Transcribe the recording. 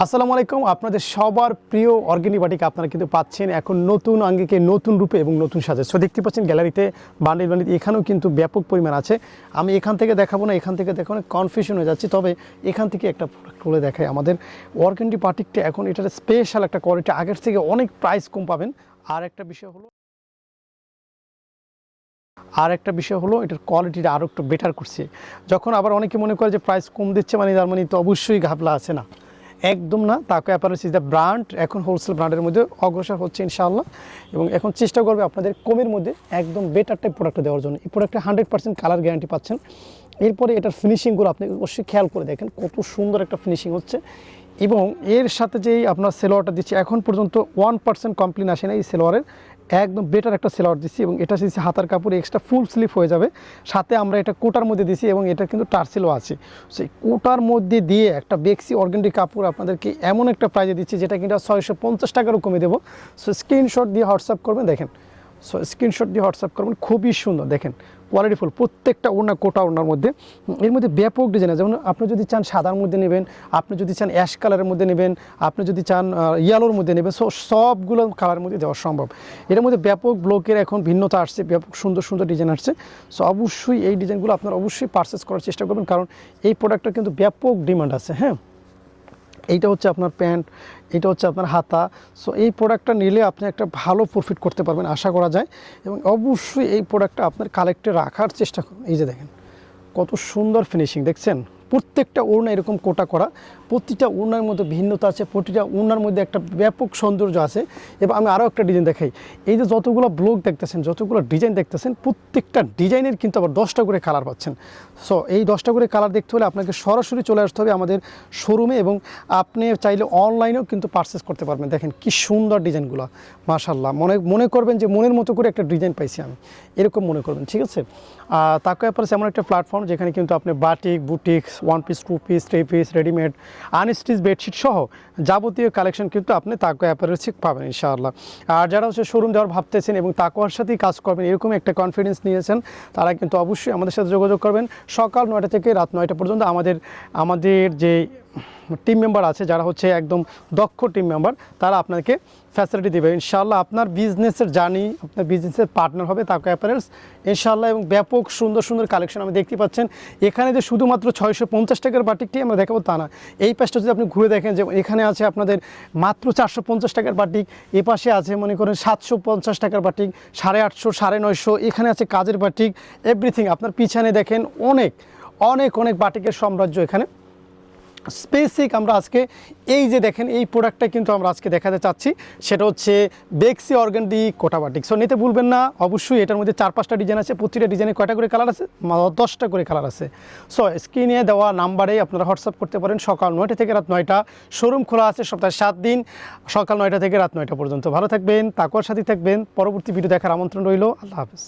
আসসালামু আলাইকুম। আপনাদের সবার প্রিয় অর্গ্যানিক বাটিকে আপনারা কিন্তু পাচ্ছেন এখন নতুন আঙ্গিকে নতুন রূপে এবং নতুন সাজে। সো দেখতে পাচ্ছেন গ্যালারিতে বান্ডিল বান্ডিল, এখানেও কিন্তু ব্যাপক পরিমাণ আছে। আমি এখান থেকে দেখাবো না, এখান থেকে দেখাবো না কনফিউশন হয়ে যাচ্ছি। তবে এখান থেকে একটা প্রোডাক্ট তুলে দেখায় আমাদের। অর্গ্যানিক বাটিকটা এখন এটার স্পেশাল একটা কোয়ালিটি আগের থেকে অনেক প্রাইস কম পাবেন। আর একটা বিষয় হলো, আর একটা বিষয় হলো, এটার কোয়ালিটিটা আরও একটু বেটার করছে। যখন আবার অনেকে মনে করে যে প্রাইস কম দিচ্ছে মানে তার মানে তো অবশ্যই ঘাবলা আছে না। একদম না। তাকে অ্যাপারেন্স ইজ দ্য ব্র্যান্ড, এখন হোলসেল ব্র্যান্ডের মধ্যে অগ্রসর হচ্ছে ইনশাআল্লাহ। এবং এখন চেষ্টা করবে আপনাদের কমের মধ্যে একদম বেটার টাইপ প্রোডাক্ট দেওয়ার জন্য। এই প্রোডাক্টে হান্ড্রেড পার্সেন্ট কালার গ্যারান্টি পাচ্ছেন। এরপরে এটার ফিনিশিংগুলো আপনি অবশ্যই খেয়াল করে দেখেন, কত সুন্দর একটা ফিনিশিং হচ্ছে। এবং এর সাথে যেই আপনার সেলোয়ারটা দিচ্ছে, এখন পর্যন্ত ওয়ান পার্সেন্ট কমপ্লেন আসে না এই সেলোয়ারের একদম বেটার একটা সেলাওয়ার দিচ্ছি এবং এটা দিচ্ছি হাতার কাপড় এক্সট্রা ফুল স্লিপ হয়ে যাবে। সাথে আমরা এটা কোটার মধ্যে দিছি এবং এটা কিন্তু টার্সেলও আছে। সেই কোটার মধ্যে দিয়ে একটা বেক্সি অর্গেন্ডি কাপড় আপনাদেরকে এমন একটা প্রাইজে দিচ্ছি যেটা কিন্তু ছয়শো পঞ্চাশ টাকারও কমে দেবো। সো স্ক্রিনশট দিয়ে হোয়াটসঅ্যাপ করবেন, দেখেন। সো স্ক্রিনশট দিয়ে হোয়াটসঅ্যাপ করবেন। খুবই সুন্দর, দেখেন। কোয়ালিটিফুল প্রত্যেকটা ওড়না, কোটা ওড়নার মধ্যে। এর মধ্যে ব্যাপক ডিজাইন আছে। যেমন আপনি যদি চান সাদার মধ্যে নেবেন, আপনি যদি চান অ্যাশ কালারের মধ্যে নেবেন, আপনি যদি চান ইয়েলোর মধ্যে নেবেন সো সবগুলো কালারের মধ্যে দেওয়া সম্ভব। এর মধ্যে ব্যাপক ব্লকের এখন ভিন্নতা আসছে, ব্যাপক সুন্দর সুন্দর ডিজাইন আসছে। সো অবশ্যই এই ডিজাইনগুলো আপনারা অবশ্যই পারচেস করার চেষ্টা করবেন, কারণ এই প্রোডাক্টটা কিন্তু ব্যাপক ডিমান্ড আছে হ্যাঁ? এইটা হচ্ছে আপনার প্যান্ট এটা হচ্ছে আপনার হাতা। সো এই প্রোডাক্টটা নিলে আপনি একটা ভালো প্রফিট করতে পারবেন, আশা করা যায়। এবং অবশ্যই এই প্রোডাক্টটা আপনার কালেক্টে রাখার চেষ্টা করুন। এই যে দেখেন, কত সুন্দর ফিনিশিং দেখছেন? প্রত্যেকটা ওড়না এরকম কোটা করা। প্রতিটা ওড়নার মধ্যে ভিন্নতা আছে, প্রতিটা ওড়নার মধ্যে একটা ব্যাপক সৌন্দর্য আছে। এবং আমি আরও একটা ডিজাইন দেখাই। এই যে যতগুলো ব্লক দেখতেছেন, যতগুলো ডিজাইন দেখতেছেন, প্রত্যেকটা ডিজাইনের কিন্তু আবার দশটা করে কালার পাচ্ছেন। সো এই দশটা করে কালার দেখতে হলে আপনাকে সরাসরি চলে আসতে হবে আমাদের শোরুমে এবং আপনি চাইলে অনলাইনেও কিন্তু পারচেস করতে পারবেন। দেখেন কি সুন্দর ডিজাইনগুলো মাশাল্লাহ মনে মনে করবেন যে মনের মতো করে একটা ডিজাইন পাইছি আমি। এরকম মনে করবেন, ঠিক আছে? তাকে অ্যাপারেস এমন একটা প্ল্যাটফর্ম যেখানে কিন্তু আপনি batik boutiques one piece two piece three piece readymade unstitch bedsheet সহ যাবতীয় কালেকশন কিন্তু আপনি তাকো অ্যাপারেলসে পাবেন, ইনশাআল্লাহ। আর যারা হচ্ছে শোরুম যাওয়ার ভাবতেছেন এবং তাকোয়ার সাথেই কাজ করবেন, এরকম একটা কনফিডেন্স নিয়েছেন, তারা কিন্তু অবশ্যই আমাদের সাথে যোগাযোগ করবেন। সকাল নয়টা থেকে রাত নয়টা পর্যন্ত আমাদের আমাদের যে টিম মেম্বার আছে যারা হচ্ছে একদম দক্ষ টিম মেম্বার তারা আপনাকে ফ্যাসিলিটি দেবে। ইনশাল্লাহ আপনার বিজনেসের জার্নি আপনার বিজনেসের পার্টনার হবে তাকে অ্যাপারেলস ইনশাল্লাহ এবং ব্যাপক সুন্দর সুন্দর কালেকশন আমি দেখতে পাচ্ছেন। এখানে যে শুধুমাত্র ছয়শো পঞ্চাশ টাকার বাটিকটি আমরা দেখাবো তা না। এই পাশটা যদি আপনি ঘুরে দেখেন যে এখানে আছে আপনাদের মাত্র চারশো পঞ্চাশ টাকার বাটিক, এ পাশে আছে মনে করেন সাতশো পঞ্চাশ টাকার বাটিক, সাড়ে আটশো, সাড়ে নয়শো, এখানে আছে কাজের বাটিক এভরিথিং আপনার পিছনে দেখেন অনেক অনেক অনেক বাটিকের সাম্রাজ্য এখানে। স্পেসিক আমরা আজকে এই যে দেখেন, এই প্রোডাক্টটা কিন্তু আমরা আজকে দেখাতে চাচ্ছি। সেটা হচ্ছে বেক্সি অর্গানডি কোটাবাটিক সো নিতে ভুলবেন না, অবশ্যই এটার মধ্যে চার পাঁচটা ডিজাইন আছে, প্রতিটা ডিজাইনে কয়টা করে কালার আছে? দশটা করে কালার আছে। সো স্ক্রিনে দেওয়া নাম্বারে আপনারা হোয়াটসঅ্যাপ করতে পারেন, সকাল নয়টা থেকে রাত নয়টা। শোরুম খোলা আছে সপ্তাহে সাত দিন, সকাল নয়টা থেকে রাত নয়টা পর্যন্ত। ভালো থাকবেন তাকুয়ার সাথে থাকবেন, পরবর্তী ভিডিও দেখার আমন্ত্রণ রইল। আল্লাহ হাফেজ।